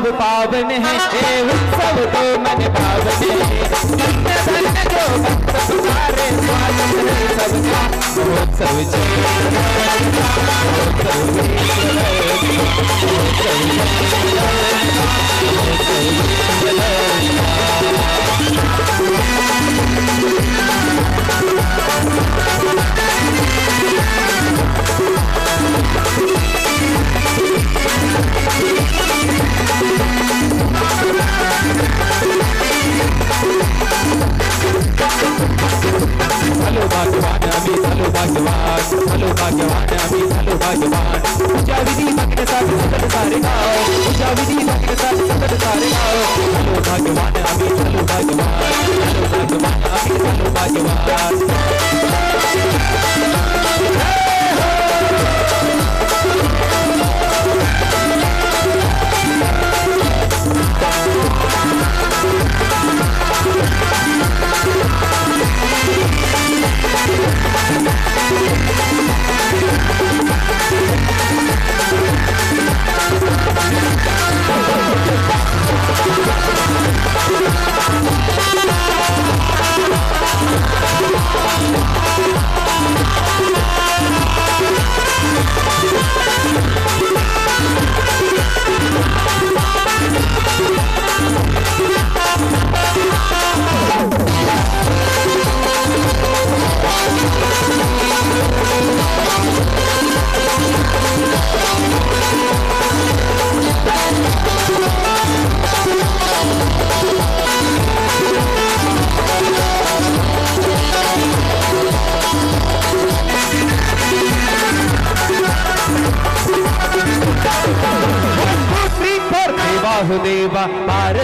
पावन है। ये उत्सव तो मन पावन है। धन्य धन्य जो भक्त तुम्हारे स्वागत है सबका उत्सव हलो भाग्यवान अभी चलो पूजा विधि भक्त साथ सतत सारे पूजा विधि भक्त साथ अभी चलो भाग्यवान। चलो अभी चलो भाग्यवान।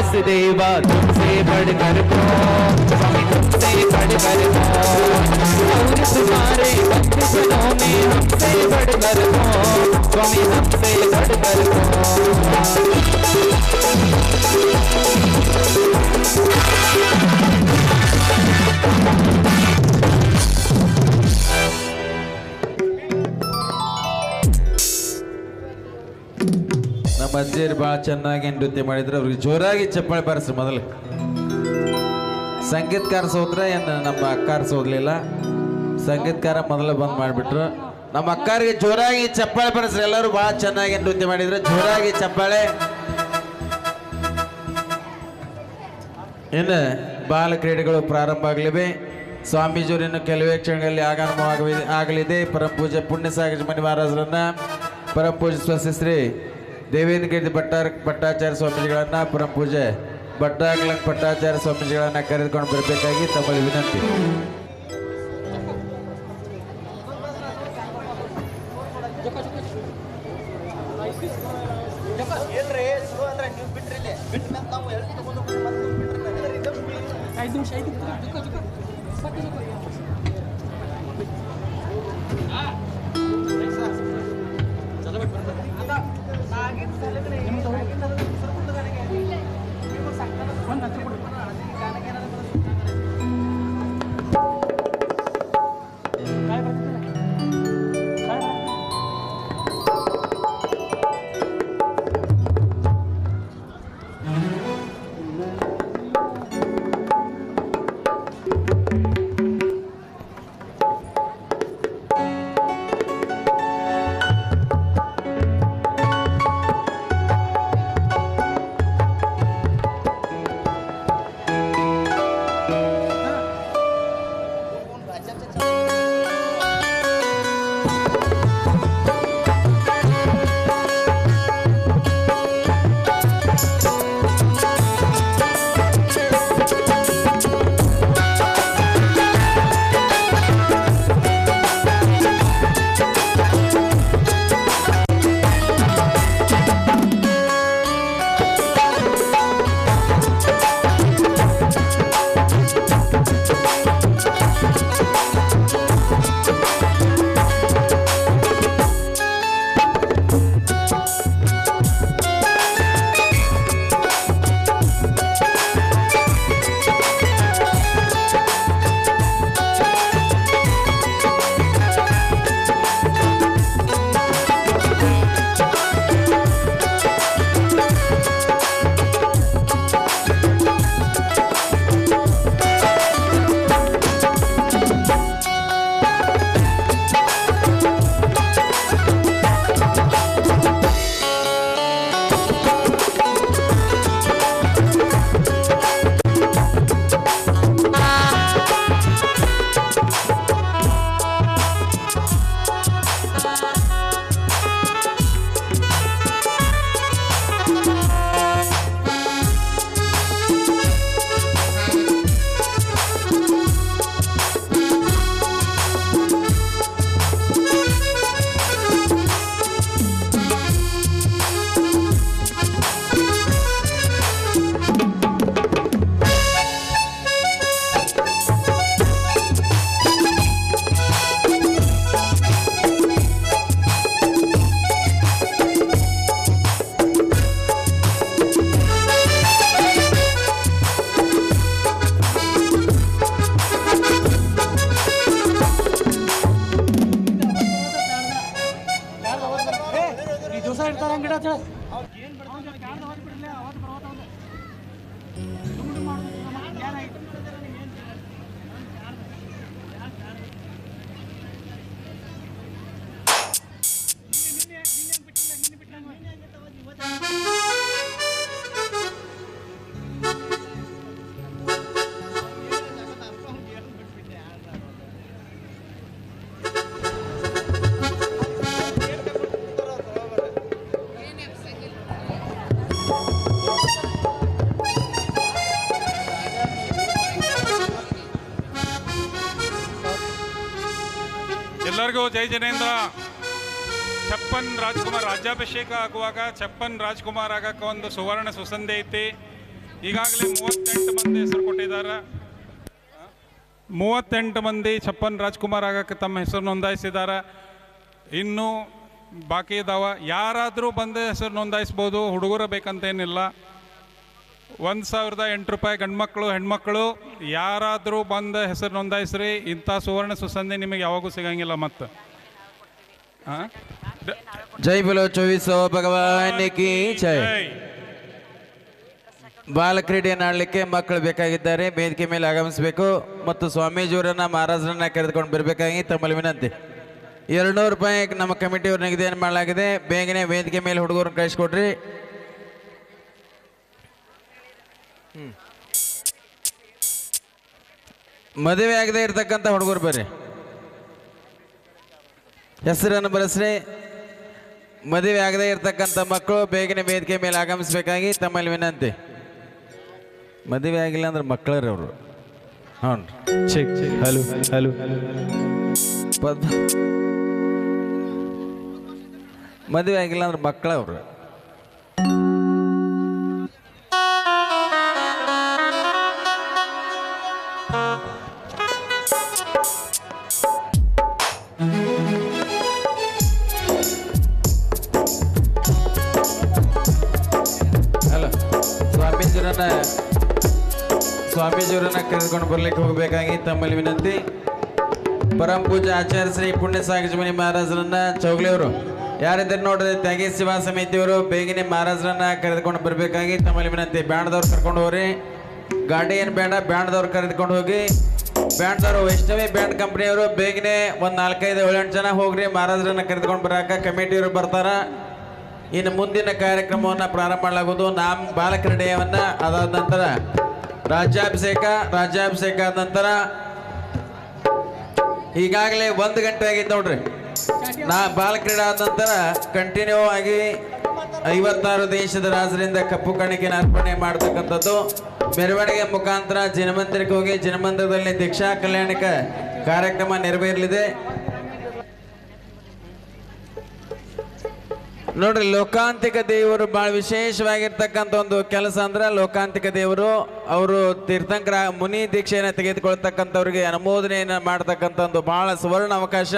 पारस देवा तुमसे बढ़कर तुमसे बढ़कर और तुम्हारे भक्त जनों में हमसे बढ़कर स्वामी हमसे बढ़कर ಅಜ್ಜಿಯರು ಭಾಳ ಚೆನ್ನಾಗಿ ನೃತ್ಯ ಮಾಡಿದ್ರು. ಅವ್ರಿಗೆ ಜೋರಾಗಿ ಚಪ್ಪಾಳೆ ಬಾರಿಸ್ರಿ ಮೊದಲು. ಸಂಗೀತಕಾರ ಸೋದ್ರೆ ಏನು ನಮ್ಮ ಅಕ್ಕಾರ ಸೋದ್ಲಿಲ್ಲ. ಸಂಗೀತಕಾರ ಮೊದಲು ಬಂದ್ ಮಾಡಿಬಿಟ್ರು. ನಮ್ಮ ಅಕ್ಕಾರಿಗೆ ಜೋರಾಗಿ ಚಪ್ಪಾಳೆ ಬಾರಿಸ್ರಿ. ಎಲ್ಲರೂ ಭಾಳ ಚೆನ್ನಾಗಿ ನೃತ್ಯ ಮಾಡಿದ್ರು. ಜೋರಾಗಿ ಚಪ್ಪಾಳೆ. ಇನ್ನು ಬಾಲ ಕ್ರೀಡೆಗಳು ಪ್ರಾರಂಭ ಆಗಲಿವೆ. ಸ್ವಾಮೀಜಿಯವರಿನ್ನು ಕೆಲವೇ ಕ್ಷಣಗಳಲ್ಲಿ ಆಗಮನವಾಗಲಿದೆ ಆಗಲಿದೆ. ಪರಮ ಪೂಜೆ ಪುಣ್ಯ ಸಾಗರ ಮಣಿ ಮಹಾರಾಜರನ್ನ ಪರಮ ಪೂಜೆ ಸ್ವಸ್ತಿ ಶ್ರೀ ದೇವೇಂದ್ರ ಗಿರಿ ಭಟ್ಟಾರ ಭಟ್ಟಾಚಾರ್ಯ ಸ್ವಾಮೀಜಿಗಳನ್ನ ಪರಂ ಪೂಜೆ ಭಟ್ಟಾಗ್ಲಂಗ್ ಭಟ್ಟಾಚಾರ್ಯ ಸ್ವಾಮೀಜಿಗಳನ್ನ ಕರೆದುಕೊಂಡು ಬರಬೇಕಾಗಿ ತಮ್ಮಲ್ಲಿ ವಿನಂತಿ. Chop, chop, chop. ಇಡ್ತಾರೆ ಗಿಡ ಅಂತ ಎಲ್ಲರಿಗೂ ಜೈ ಜನೇಂದ್ರ. ಚಪ್ಪನ್ ರಾಜ್ಕುಮಾರ್ ರಾಜ್ಯಾಭಿಷೇಕ ಆಗುವಾಗ ಚಪ್ಪನ್ ರಾಜ್ಕುಮಾರ್ ಆಗಕ್ಕೆ ಒಂದು ಸುವರ್ಣ ಸುಸಂಧಿ ಐತಿ. ಈಗಾಗಲೇ ಮೂವತ್ತೆಂಟು ಮಂದಿ ಹೆಸರು ಕೊಟ್ಟಿದ್ದಾರೆ. ಮೂವತ್ತೆಂಟು ಮಂದಿ ಚಪ್ಪನ್ ರಾಜ್ಕುಮಾರ್ ಆಗಕ್ಕೆ ತಮ್ಮ ಹೆಸರು ನೋಂದಾಯಿಸಿದ್ದಾರೆ. ಇನ್ನು ಬಾಕಿ ಇದಾವ ಯಾರಾದರೂ ಬಂದು ಹೆಸರು ನೋಂದಾಯಿಸ್ಬೋದು. ಹುಡುಗರು ಬೇಕಂತೇನಿಲ್ಲ. ಒಂದು ಸಾವಿರದ ಎಂಟು ರೂಪಾಯಿ ಗಂಡ್ಮಕ್ಳು ಹೆಣ್ಮಕ್ಳು ಯಾರಾದರೂ ಬಂದು ಹೆಸರು ನೋಂದಾಯಿಸ್ರಿ. ಇಂಥ ಸುವರ್ಣ ಸುಸಂಧಿ ನಿಮಗೆ ಯಾವಾಗೂ ಸಿಗಂಗಿಲ್ಲ ಮತ್ತೆ. ಜೈ ಬಲೋ ಚೋವಿಸೋ ಭಗವಾನ್ ಕಿ ಜೈ. ಬಾಲಕ್ರೀಡೆಯನ್ನು ಆಡಲಿಕ್ಕೆ ಮಕ್ಕಳು ಬೇಕಾಗಿದ್ದಾರೆ. ವೇದಿಕೆ ಮೇಲೆ ಆಗಮಿಸಬೇಕು. ಮತ್ತು ಸ್ವಾಮೀಜಿಯವರನ್ನ ಮಹಾರಾಜರನ್ನ ಕರೆದುಕೊಂಡು ಬರಬೇಕಾಗಿ ತಮ್ಮಲ್ಲಿ ವಿನಂತಿ. ಎರಡುನೂರು ರೂಪಾಯಿ ನಮ್ಮ ಕಮಿಟಿಯವ್ರ ನಿಗದಿಯನ್ನು ಮಾಡಲಾಗಿದೆ. ಬೇಗನೆ ವೇದಿಕೆ ಮೇಲೆ ಹುಡುಗರನ್ನ ಕಳಿಸ್ಕೊಡ್ರಿ. ಮದುವೆ ಆಗದೆ ಇರ್ತಕ್ಕಂಥ ಹುಡುಗರು ಬರ್ರಿ. ಹೆಸರನ್ನು ಬಳಸ್ರಿ ಮದುವೆ ಆಗದೆ ಇರ್ತಕ್ಕಂಥ ಮಕ್ಕಳು ಬೇಗನೆ ವೇದಿಕೆ ಮೇಲೆ ಆಗಮಿಸಬೇಕಾಗಿ ತಮ್ಮಲ್ಲಿ ವಿನಂತಿ. ಮದುವೆ ಆಗಿಲ್ಲ ಅಂದ್ರೆ ಮಕ್ಕಳರೇ ಅವರು. ಹ್ಞೂ ಚೆಕ್ ಹಲೋ ಹಲೋ. ಮದುವೆ ಆಗಿಲ್ಲ ಅಂದ್ರೆ ಮಕ್ಕಳವ್ರು ಸ್ವಾಮೀಜಿರನ್ನ ಸ್ವಾಮೀಜಿಯವರನ್ನ ಕರೆದುಕೊಂಡು ಬರ್ಲಿಕ್ಕೆ ಹೋಗಬೇಕಾಗಿ ತಮ್ಮಲ್ಲಿ ವಿನಂತಿ. ಪರಂ ಪೂಜೆ ಆಚಾರ್ಯ ಶ್ರೀ ಪುಣ್ಯ ಸಾಗಜಮನಿ ಮಹಾರಾಜರನ್ನ ಚೌಗ್ಲಿಯವರು. ಯಾರಿದ್ದಾರೆ ನೋಡ್ರಿ ತ್ಯಾಗಿ ಶಿವಾ ಸಮಿತಿಯವರು ಬೇಗನೆ ಮಹಾರಾಜರನ್ನ ಕರೆದುಕೊಂಡು ಬರಬೇಕಾಗಿ ತಮ್ಮಲ್ಲಿ ವಿನಂತಿ. ಬ್ಯಾಂಡ್ದವ್ರು ಕರ್ಕೊಂಡು ಹೋಗ್ರಿ. ಗಾಡಿ ಏನು ಬೇಡ ಬ್ಯಾಂಡ್ದವ್ರು ಕರೆದುಕೊಂಡು ಹೋಗಿ. ಬ್ಯಾಂಡ್ದವರು ವೈಷ್ಣವಿ ಬ್ಯಾಂಡ್ ಕಂಪ್ನಿಯವರು ಬೇಗನೆ ಒಂದು ನಾಲ್ಕೈದು ಏಳೆಂಟು ಜನ ಹೋಗ್ರಿ, ಮಹಾರಾಜರನ್ನ ಕರೆದುಕೊಂಡು ಬರಾಕ ಕಮಿಟಿಯವರು ಬರ್ತಾರ. ಇನ್ನು ಮುಂದಿನ ಕಾರ್ಯಕ್ರಮವನ್ನು ಪ್ರಾರಂಭ ಮಾಡಲಾಗುವುದು. ನಾಮ ಬಾಲಕ್ರೀಡೆಯವನ್ನು ಅದಾದ ನಂತರ ರಾಜ್ಯಾಭಿಷೇಕ ರಾಜ್ಯಾಭಿಷೇಕ ಆದ ನಂತರ ಈಗಾಗಲೇ ಒಂದು ಗಂಟೆ ಆಗಿತ್ತು ನೋಡ್ರಿ. ನಾ ಬಾಲಕ್ರೀಡೆ ಆದ ನಂತರ ಕಂಟಿನ್ಯೂ ಆಗಿ ಐವತ್ತಾರು ದೇಶದ ರಾಜರಿಂದ ಕಪ್ಪು ಕಾಣಿಕೆನ ಅರ್ಪಣೆ ಮಾಡ್ತಕ್ಕಂಥದ್ದು. ಮೆರವಣಿಗೆ ಮುಖಾಂತರ ಜನಮಂದಿರಕ್ಕೆ ಹೋಗಿ ಜನಮಂದಿರದಲ್ಲಿ ದೀಕ್ಷಾ ಕಲ್ಯಾಣಿಕ ಕಾರ್ಯಕ್ರಮ ನೆರವೇರಲಿದೆ. ನೋಡ್ರಿ, ಲೋಕಾಂತಿಕ ದೇವರು ಬಹಳ ವಿಶೇಷವಾಗಿರ್ತಕ್ಕಂಥ ಒಂದು ಕೆಲಸ ಅಂದ್ರೆ ಲೋಕಾಂತಿಕ ದೇವರು ಅವರು ತೀರ್ಥಂಕರ ಮುನಿ ದೀಕ್ಷೆಯನ್ನು ತೆಗೆದುಕೊಳ್ತಕ್ಕಂಥವ್ರಿಗೆ ಅನುಮೋದನೆಯನ್ನು ಮಾಡ್ತಕ್ಕಂಥ ಒಂದು ಬಹಳ ಸುವರ್ಣ ಅವಕಾಶ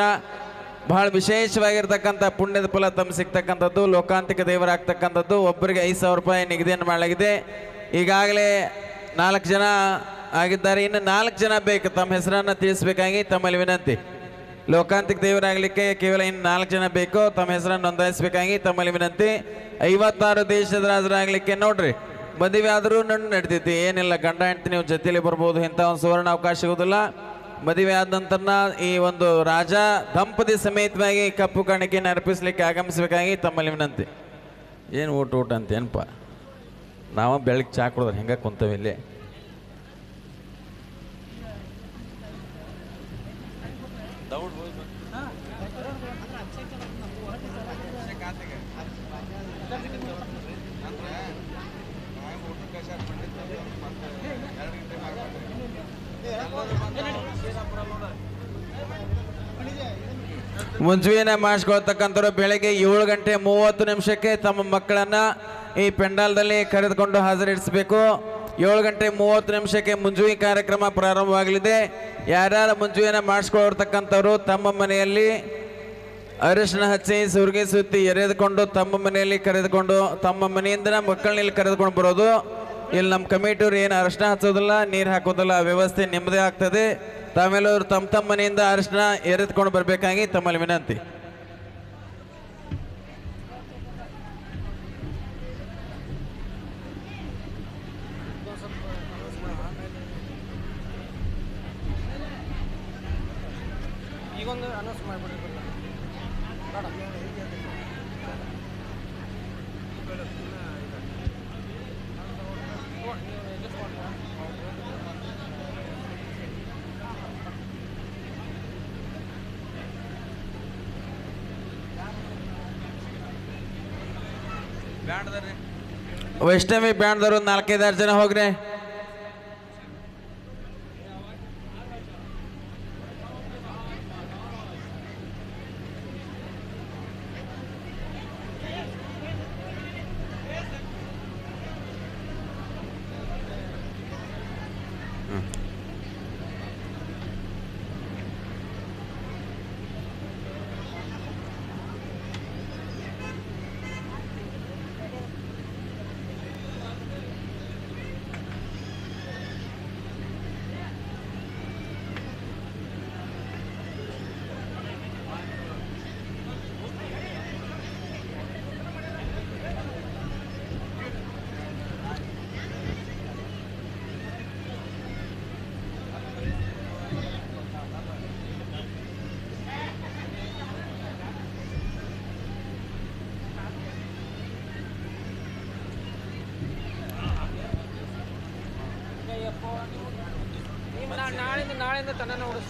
ಬಹಳ ವಿಶೇಷವಾಗಿರ್ತಕ್ಕಂಥ ಪುಣ್ಯದ ಫಲ ತಮ್ಮ ಸಿಗ್ತಕ್ಕಂಥದ್ದು, ಲೋಕಾಂತಿಕ ದೇವರಾಗ್ತಕ್ಕಂಥದ್ದು. ಒಬ್ಬರಿಗೆ ಐದು ಸಾವಿರ ರೂಪಾಯಿ ನಿಗದಿಯನ್ನು ಮಾಡಲಾಗಿದೆ. ಈಗಾಗಲೇ ನಾಲ್ಕು ಜನ ಆಗಿದ್ದಾರೆ. ಇನ್ನು ನಾಲ್ಕು ಜನ ಬೇಕು, ತಮ್ಮ ಹೆಸರನ್ನು ತಿಳಿಸ್ಬೇಕಾಗಿ ತಮ್ಮಲ್ಲಿ ವಿನಂತಿ. ಲೋಕಾಂತಿಕ ದೇವರಾಗಲಿಕ್ಕೆ ಕೇವಲ ಇನ್ನು ನಾಲ್ಕು ಜನ ಬೇಕು. ತಮ್ಮ ಹೆಸರನ್ನು ನೋಂದಾಯಿಸಬೇಕಾಗಿ ತಮ್ಮಲ್ಲಿ ವಿನಂತಿ. ಐವತ್ತಾರು ದೇಶದ ರಾಜರಾಗಲಿಕ್ಕೆ ನೋಡ್ರಿ. ಮದುವೆ ಆದರೂ ನನ್ನ ನಡೆದೈತಿ ಏನಿಲ್ಲ, ಗಂಡ, ಹೆಂಡತಿ, ನೀವು ಜೊತೆಯಲ್ಲಿ ಬರ್ಬೋದು. ಇಂಥ ಒಂದು ಸುವರ್ಣ ಅವಕಾಶ ಸಿಗೋದಿಲ್ಲ ಮದುವೆ ಆದ ನಂತರ ಈ ಒಂದು ರಾಜ ದಂಪತಿ ಸಮೇತವಾಗಿ ಕಪ್ಪು ಕಾಣಿಕೆಯನ್ನು ಅರ್ಪಿಸಲಿಕ್ಕೆ ಆಗಮಿಸಬೇಕಾಗಿ ತಮ್ಮಲ್ಲಿ ವಿನಂತಿ. ಏನು ಊಟ ಊಟ ಅಂತ ಏನಪ್ಪ ನಾವು ಬೆಳಗ್ಗೆ ಚಾ ಕುಡಿದ್ರೆ ಹೆಂಗೆ ಕುಂತೇವೆ ಇಲ್ಲಿ? ಮುಂಜುವಿನ ಮಾಡಿಸ್ಕೊಳ್ತಕ್ಕಂಥವ್ರು ಬೆಳಗ್ಗೆ ಏಳು ಗಂಟೆ ಮೂವತ್ತು ನಿಮಿಷಕ್ಕೆ ತಮ್ಮ ಮಕ್ಕಳನ್ನ ಈ ಪೆಂಡಾಲ್ದಲ್ಲಿ ಕರೆದುಕೊಂಡು ಹಾಜರಿಡಿಸಬೇಕು. ಏಳು ಗಂಟೆ ಮೂವತ್ತು ನಿಮಿಷಕ್ಕೆ ಮುಂಜುವಿ ಕಾರ್ಯಕ್ರಮ ಪ್ರಾರಂಭವಾಗಲಿದೆ. ಯಾರ್ಯಾರು ಮುಂಜುವಿನ ಮಾಡಿಸ್ಕೊಳ್ತಕ್ಕಂಥವ್ರು ತಮ್ಮ ಮನೆಯಲ್ಲಿ ಅರಿಶಿನ ಹಚ್ಚಿ, ಸುರ್ಗಿ ಸುತ್ತಿ ಎರೆದುಕೊಂಡು ತಮ್ಮ ಮನೆಯಲ್ಲಿ ಕರೆದುಕೊಂಡು, ತಮ್ಮ ಮನೆಯಿಂದ ಮಕ್ಕಳನ್ನ ಕರೆದುಕೊಂಡು ಬರೋದು. ಇಲ್ಲಿ ನಮ್ಮ ಕಮಿಟಿಯವ್ರು ಏನು ಅರಿಶಿನ ಹಚ್ಚೋದಿಲ್ಲ, ನೀರು ಹಾಕೋದಿಲ್ಲ ವ್ಯವಸ್ಥೆ ನಿಮ್ಮದೇ ಆಗ್ತದೆ. ತಾವೆಲ್ಲರೂ ತಮ್ಮ ತಮ್ಮ ಮನೆಯಿಂದ ಅರಿಶಿನ ಎರೆದುಕೊಂಡು ಬರಬೇಕಾಗಿ ತಮ್ಮಲ್ಲಿ ವಿನಂತಿ. ವೈಷ್ಣವಿ ಬ್ಯಾಂಡ್ದವ್ರು ನಾಲ್ಕೈದಾರು ಜನ ಹೋಗ್ರಿ. ನಾಳೆಯಿಂದ ನಾಳೆಯಿಂದ ತನ್ನ ಓಡಿಸ್ತೀನಿ